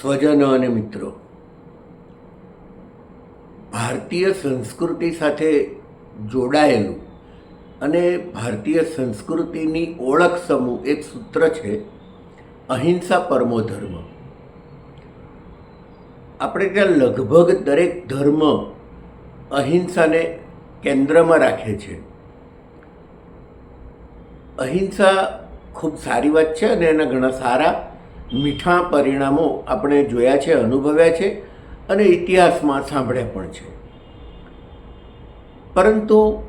સ્વજનો અને મિત્રો, ભારતીય સંસ્કૃતિ સાથે જોડાયેલું અને ભારતીય સંસ્કૃતિની ઓળખ સમૂહ એક સૂત્ર છે, અહિંસા પરમો ધર્મ. આપણે ત્યાં લગભગ દરેક ધર્મ અહિંસાને કેન્દ્રમાં રાખે છે. અહિંસા ખૂબ સારી વાત છે અને એના ઘણા સારા મીઠા પરિણામો આપણે જોયા છે, અનુભવ્યા છે અને ઇતિહાસમાં સાંભળ્યા પણ છે. પરંતુ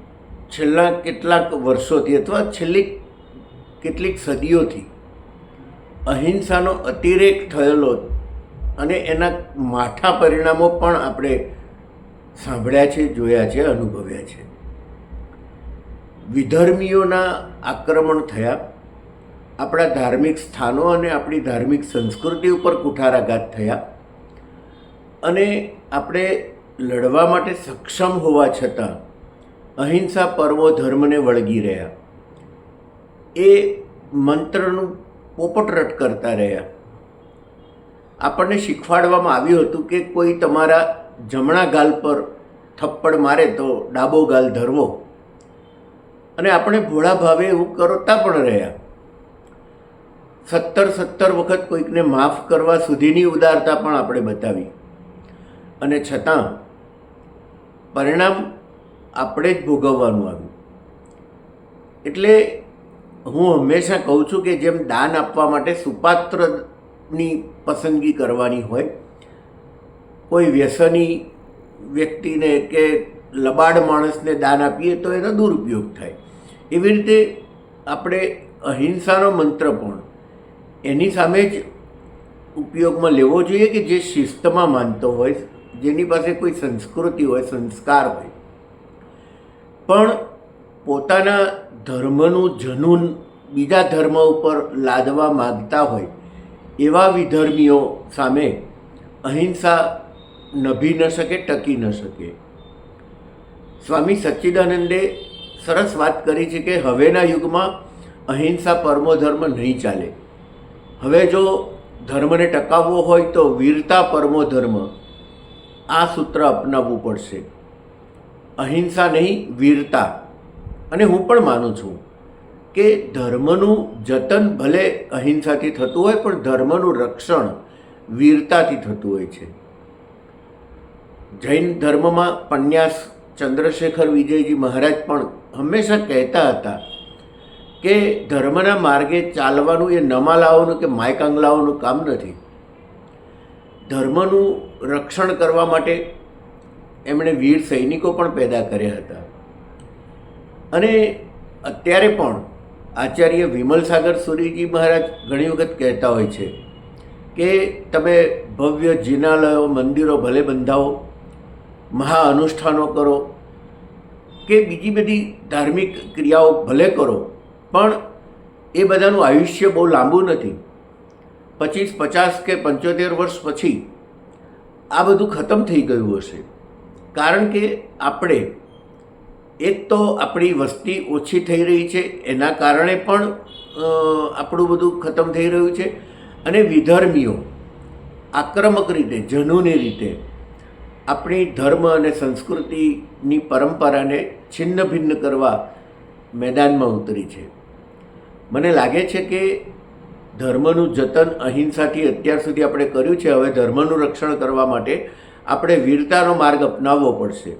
છેલ્લા કેટલાક વર્ષોથી અથવા છેલ્લી કેટલીક સદીઓથી અહિંસાનો અતિરેક થયેલો અને એના માઠા પરિણામો પણ આપણે સાંભળ્યા છે, જોયા છે, અનુભવ્યા છે. વિધર્મીઓના આક્રમણ થયા. આપણા ધાર્મિક સ્થાનો અને આપણી ધાર્મિક સંસ્કૃતિ ઉપર કુઠારાઘાત થયા. અને આપણે લડવા માટે સક્ષમ હોવા છતાં અહિંસા પર્વો ધર્મને વળગી રહ્યા. એ મંત્રનું પોપટરટ કરતા રહ્યા. આપણને શીખવાડવામાં આવ્યું હતું કે કોઈ તમારા જમણા ગાલ પર થપ્પડ મારે તો ડાબો ગાલ ધરવો. અને આપણે ભોળા ભાવે એવું કરતા પણ રહ્યા. સત્તર સત્તર વખત કોઈકને માફ કરવા સુધીની ઉદારતા પણ આપણે બતાવી. અને છતાં પરિણામ આપણે જ ભોગવવાનું આવ્યું. એટલે હું હંમેશા કહું છું કે જેમ દાન આપવા માટે સુપાત્રની પસંદગી કરવાની હોય, કોઈ વ્યસની વ્યક્તિને કે લબાડ માણસને દાન આપીએ તો એનો દુરુપયોગ થાય. એવી રીતે આપણે અહિંસાનો મંત્ર પણ એની સામે જ ઉપયોગમાં લેવો જોઈએ કે જે શિસ્તમાં માનતો હોય, જેની પાસે કોઈ સંસ્કૃતિ હોય, સંસ્કાર હોય. પણ પોતાના ધર્મનું જનૂન બીજા ધર્મ ઉપર લાદવા માગતા હોય, એવા વિધર્મીઓ સામે અહિંસા નભી ન શકે, ટકી ન શકે. સ્વામી સચ્ચિદાનંદે સરસ વાત કરી છે કે હવેના યુગમાં અહિંસા પરમો ધર્મ નહીં ચાલે. હવે જો ધર્મને ટકાવવો હોય તો વીરતા પરમો ધર્મ. આ સૂત્ર અપનાવવું પડશે. અહિંસા નહીં, વીરતા. અને હું પણ માનું છું કે ધર્મનું જતન ભલે અહિંસાથી થતું હોય, પણ ધર્મનું રક્ષણ વીરતાથી થતું હોય છે. જૈન ધર્મમાં પન્યાસ ચંદ્રશેખર વિજયજી મહારાજ પણ હંમેશા કહેતા હતા કે ધર્મના માર્ગે ચાલવાનું એ નમા લાવવાનું કે માયકાંગલાઓનું કામ નથી. ધર્મનું રક્ષણ કરવા માટે એમણે વીર સૈનિકો પણ પેદા કર્યા હતા. અને અત્યારે પણ આચાર્ય વિમલ સાગર સુરીજી મહારાજ ઘણી વખત કહેતા હોય છે કે તમે ભવ્ય જિનાલયો, મંદિરો ભલે બંધાવો, મહા અનુષ્ઠાનો કરો, કે બીજી બધી ધાર્મિક ક્રિયાઓ ભલે કરો પણ એ બધાનું આયુષ્ય બહુ લાંબુ નથી. પચીસ, પચાસ કે પંચોતેર વર્ષ પછી આ બધું ખતમ થઈ ગયું હશે. કારણ કે આપણે, એક તો આપણી વસ્તી ઓછી થઈ રહી છે, એના કારણે પણ આપણું બધું ખતમ થઈ રહ્યું છે. અને વિધર્મીઓ, આક્રમક રીતે, જનૂની રીતે, આપણી ધર્મ અને સંસ્કૃતિની પરંપરાને છિન્ન ભિન્ન કરવા મેદાનમાં ઉતરી છે. મને લાગે છે કે ધર્મનું જતન અહિંસાથી અત્યાર સુધી આપણે કર્યું છે. હવે ધર્મનું રક્ષણ કરવા માટે આપણે વીરતાનો માર્ગ અપનાવવો પડશે.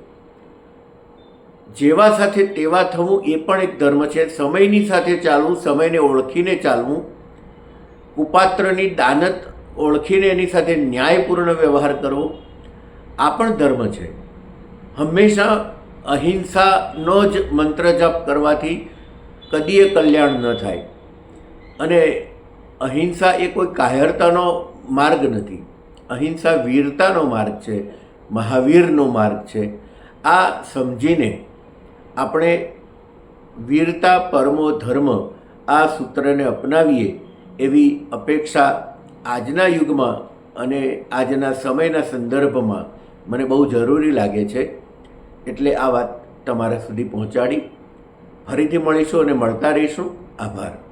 જેવા સાથે તેવા થવું એ પણ એક ધર્મ છે. સમયની સાથે ચાલવું, સમયને ઓળખીને ચાલવું, કુપાત્રની દાનત ઓળખીને એની સાથે ન્યાયપૂર્ણ વ્યવહાર કરવો, આ પણ ધર્મ છે. હંમેશા અહિંસાનો જ મંત્ર જપ કરવાથી કદીએ કલ્યાણ ન થાય. અને અહિંસા એ કોઈ કાયરતાનો માર્ગ નથી. અહિંસા વીરતાનો માર્ગ છે, મહાવીરનો માર્ગ છે. આ સમજીને આપણે વીરતા, પરમો, ધર્મ આ સૂત્રને અપનાવીએ એવી અપેક્ષા આજના યુગમાં અને આજના સમયના સંદર્ભમાં મને બહુ જરૂરી લાગે છે. એટલે આ વાત તમારા સુધી પહોંચાડી. ફરીથી મળીશું અને મળતા રહીશું. આભાર.